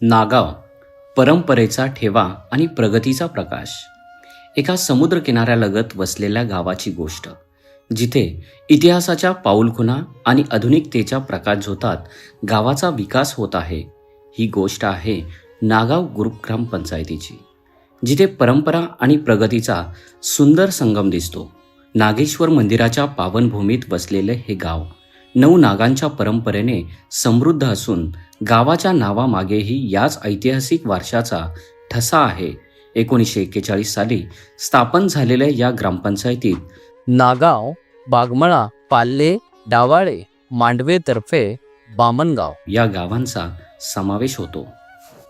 नागाव परंपरेचा ठेवा आणि प्रगतीचा प्रकाश. एका समुद्रकिनाऱ्यालगत वसलेल्या गावाची गोष्ट जिथे इतिहासाच्या पाऊलखुणा आणि आधुनिकतेच्या प्रकाशझोतात गावाचा विकास होत आहे ही गोष्ट आहे नागाव ग्रुप ग्रामपंचायतीची जिथे परंपरा आणि प्रगतीचा सुंदर संगम दिसतो. नागेश्वर मंदिराच्या पावनभूमीत वसलेले हे गाव नऊ नागांच्या परंपरेने समृद्ध असून गावाच्या नावामागेही याच ऐतिहासिक वारशाचा ठसा आहे. एकोणीसशे एक्केचाळीस साली स्थापन झालेल्या या ग्रामपंचायतीत नागाव बागमळा पाल्ले डावाळे मांडवेतर्फे बामणगाव या गावांचा समावेश होतो.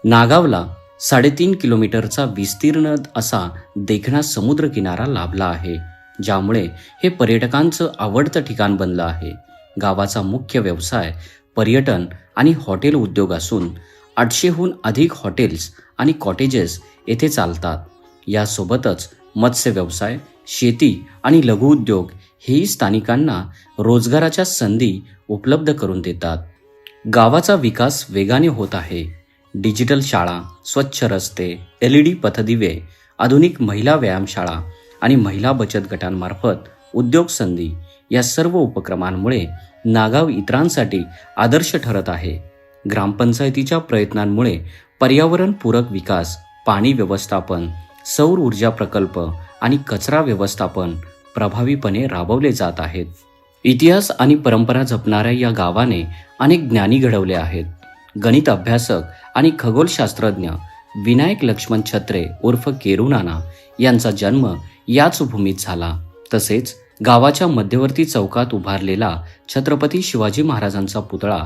नागावला साडेतीन किलोमीटरचा विस्तीर्ण असा देखणा समुद्र किनारा लाभला आहे ज्यामुळे हे पर्यटकांचं आवडतं ठिकाण बनलं आहे. गावाचा मुख्य व्यवसाय पर्यटन आणि हॉटेल उद्योग असून आठशेहून अधिक हॉटेल्स आणि कॉटेजेस येथे चालतात. यासोबतच मत्स्य व्यवसाय शेती आणि लघुउद्योग हेही स्थानिकांना रोजगाराच्या संधी उपलब्ध करून देतात. गावाचा विकास वेगाने होत आहे. डिजिटल शाळा स्वच्छ रस्ते एल ई डी पथदिवे आधुनिक महिला व्यायामशाळा आणि महिला बचत गटांमार्फत उद्योग संधी या सर्व उपक्रमांमुळे नागाव इतरांसाठी आदर्श ठरत आहे. ग्रामपंचायतीच्या प्रयत्नांमुळे पर्यावरणपूरक विकास पाणी व्यवस्थापन सौर ऊर्जा प्रकल्प आणि कचरा व्यवस्थापन प्रभावीपणे राबवले जात आहेत. इतिहास आणि परंपरा जपणाऱ्या या गावाने अनेक ज्ञानी घडवले आहेत. गणित अभ्यासक आणि खगोलशास्त्रज्ञ विनायक लक्ष्मण छत्रे उर्फ केरुनाना यांचा जन्म याच भूमीत झाला. तसेच गावाच्या मध्यवर्ती चौकात उभारलेला छत्रपती शिवाजी महाराजांचा पुतळा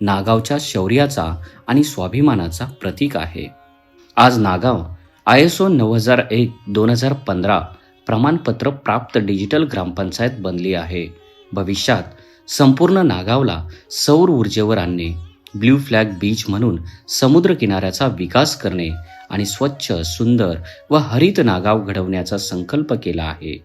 नागावच्या शौर्याचा आणि स्वाभिमानाचा प्रतीक आहे. आज नागाव आय एस ओ नऊ हजार एक दोन हजार पंधरा प्रमाणपत्र प्राप्त डिजिटल ग्रामपंचायत बनली आहे. भविष्यात संपूर्ण नागावला सौर ऊर्जेवर आणणे ब्ल्यू फ्लॅग बीच म्हणून समुद्र किनाऱ्याचा विकास करणे आणि स्वच्छ सुंदर व हरित नागाव घडवण्याचा संकल्प केला आहे.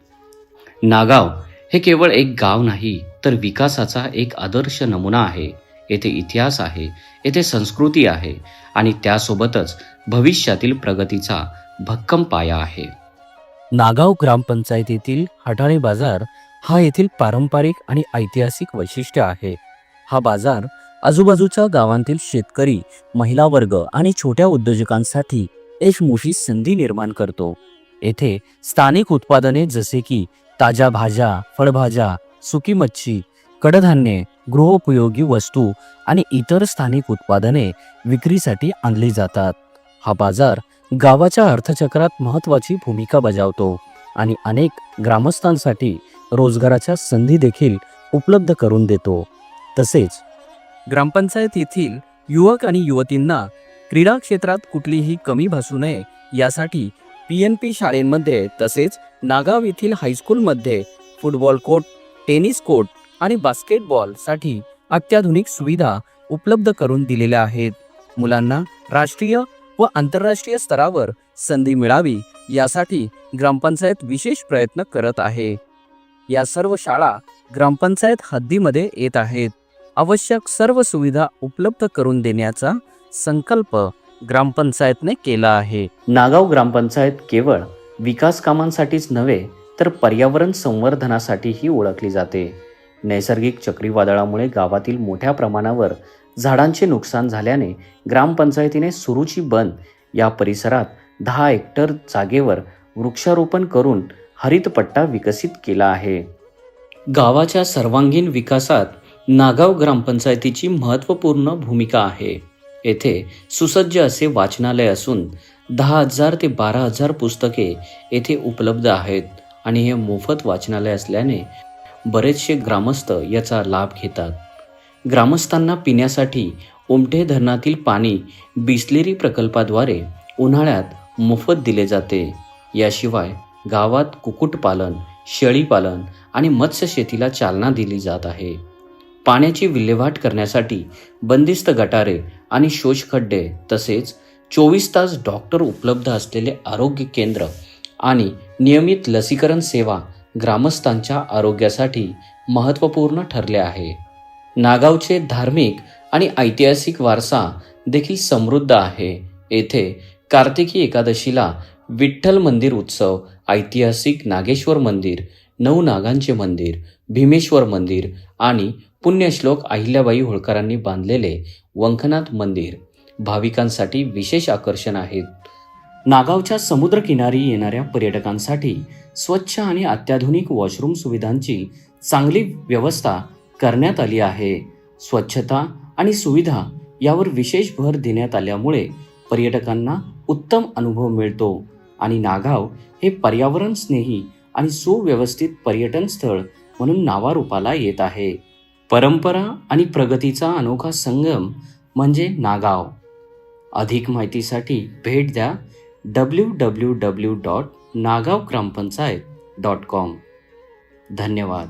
नागाव हे केवळ एक गाव नाही तर विकासाचा एक आदर्श नमुना आहे. येथे इतिहास आहे येथे संस्कृती आहे आणि त्यासोबतच भविष्यातील प्रगतीचा भक्कम पाया आहे. नागाव ग्रामपंचायतीतील हटाणे बाजार हा येथील पारंपरिक आणि ऐतिहासिक वैशिष्ट्य आहे. हा बाजार आजूबाजूच्या गावांतील शेतकरी महिला वर्ग आणि छोट्या उद्योजकांसाठी एक मोठी संधी निर्माण करतो. येथे स्थानिक उत्पादने जसे की ताज्या भाज्या फळभाज्या सुकी मच्छी कडधान्ये गृहोपयोगी वस्तू आणि इतर स्थानिक उत्पादने विक्रीसाठी आणली जातात. हा बाजार गावाच्या अर्थचक्रात महत्त्वाची भूमिका बजावतो आणि अनेक ग्रामस्थांसाठी रोजगाराच्या संधी देखील उपलब्ध करून देतो. तसेच ग्रामपंचायत येथील युवक आणि युवतींना क्रीडा क्षेत्रात कुठलीही कमी भासू नये यासाठी पी एन पी शाळेंमध्ये तसेच नागाव येथील हायस्कूलमध्ये फुटबॉल कोर्ट टेनिस कोर्ट आणि बास्केटबॉलसाठी अत्याधुनिक सुविधा उपलब्ध करून दिलेल्या आहेत. मुलांना राष्ट्रीय व आंतरराष्ट्रीय स्तरावर संधी मिळावी यासाठी ग्रामपंचायत विशेष प्रयत्न करत आहे. या सर्व शाळा ग्रामपंचायत हद्दीमध्ये येत आहेत. आवश्यक सर्व सुविधा उपलब्ध करून देण्याचा संकल्प ग्रामपंचायतने केला आहे. नागाव ग्रामपंचायत केवळ विकास कामांसाठीच नव्हे तर पर्यावरण संवर्धनासाठीही ओळखली जाते. नैसर्गिक चक्रीवादळामुळे गावातील मोठ्या प्रमाणावर झाडांचे नुकसान झाल्याने ग्रामपंचायतीने सुरुची बन या परिसरात दहा हेक्टर जागेवर वृक्षारोपण करून हरितपट्टा विकसित केला आहे. गावाच्या सर्वांगीण विकासात नागाव ग्रामपंचायतीची महत्त्वपूर्ण भूमिका आहे. येथे सुसज्ज असे वाचनालय असून दहा हजार ते बारा हजार पुस्तके येथे उपलब्ध आहेत आणि हे मोफत वाचनालय असल्याने बरेचसे ग्रामस्थ याचा लाभ घेतात. ग्रामस्थांना पिण्यासाठी उमठे धरणातील पाणी बिसलेरी प्रकल्पाद्वारे उन्हाळ्यात मोफत दिले जाते. याशिवाय गावात कुक्कुटपालन शेळीपालन आणि मत्स्यशेतीला चालना दिली जात आहे. पाण्याची विल्हेवाट करण्यासाठी बंदिस्त गटारे आणि शोषखड्डे तसेच चोवीस तास डॉक्टर उपलब्ध असलेले आरोग्य केंद्र आणि नियमित लसीकरण सेवा ग्रामस्थांच्या आरोग्यासाठी महत्त्वपूर्ण ठरले आहे. नागावचे धार्मिक आणि ऐतिहासिक वारसा देखील समृद्ध आहे. येथे कार्तिकी एकादशीला विठ्ठल मंदिर उत्सव ऐतिहासिक नागेश्वर मंदिर नऊ नागांचे मंदिर भीमेश्वर मंदिर आणि पुण्यश्लोक अहिल्याबाई होळकरांनी बांधलेले वंखनाथ मंदिर. भाविकांसाठी विशेष आकर्षण आहेत. नागावच्या समुद्रकिनारी येणाऱ्या पर्यटकांसाठी स्वच्छ आणि अत्याधुनिक वॉशरूम सुविधांची चांगली व्यवस्था करण्यात आली आहे. स्वच्छता आणि सुविधा यावर विशेष भर देण्यात आल्यामुळे पर्यटकांना उत्तम अनुभव मिळतो आणि नागाव हे पर्यावरण स्नेही आणि सुव्यवस्थित पर्यटन स्थळ म्हणून नावारूपाला येत आहे. परंपरा आणि प्रगतीचा अनोखा संगम म्हणजे नागाव. अधिक माहितीसाठी भेट द्या W W W dot Nagaon Grampanchayat dot com धन्यवाद.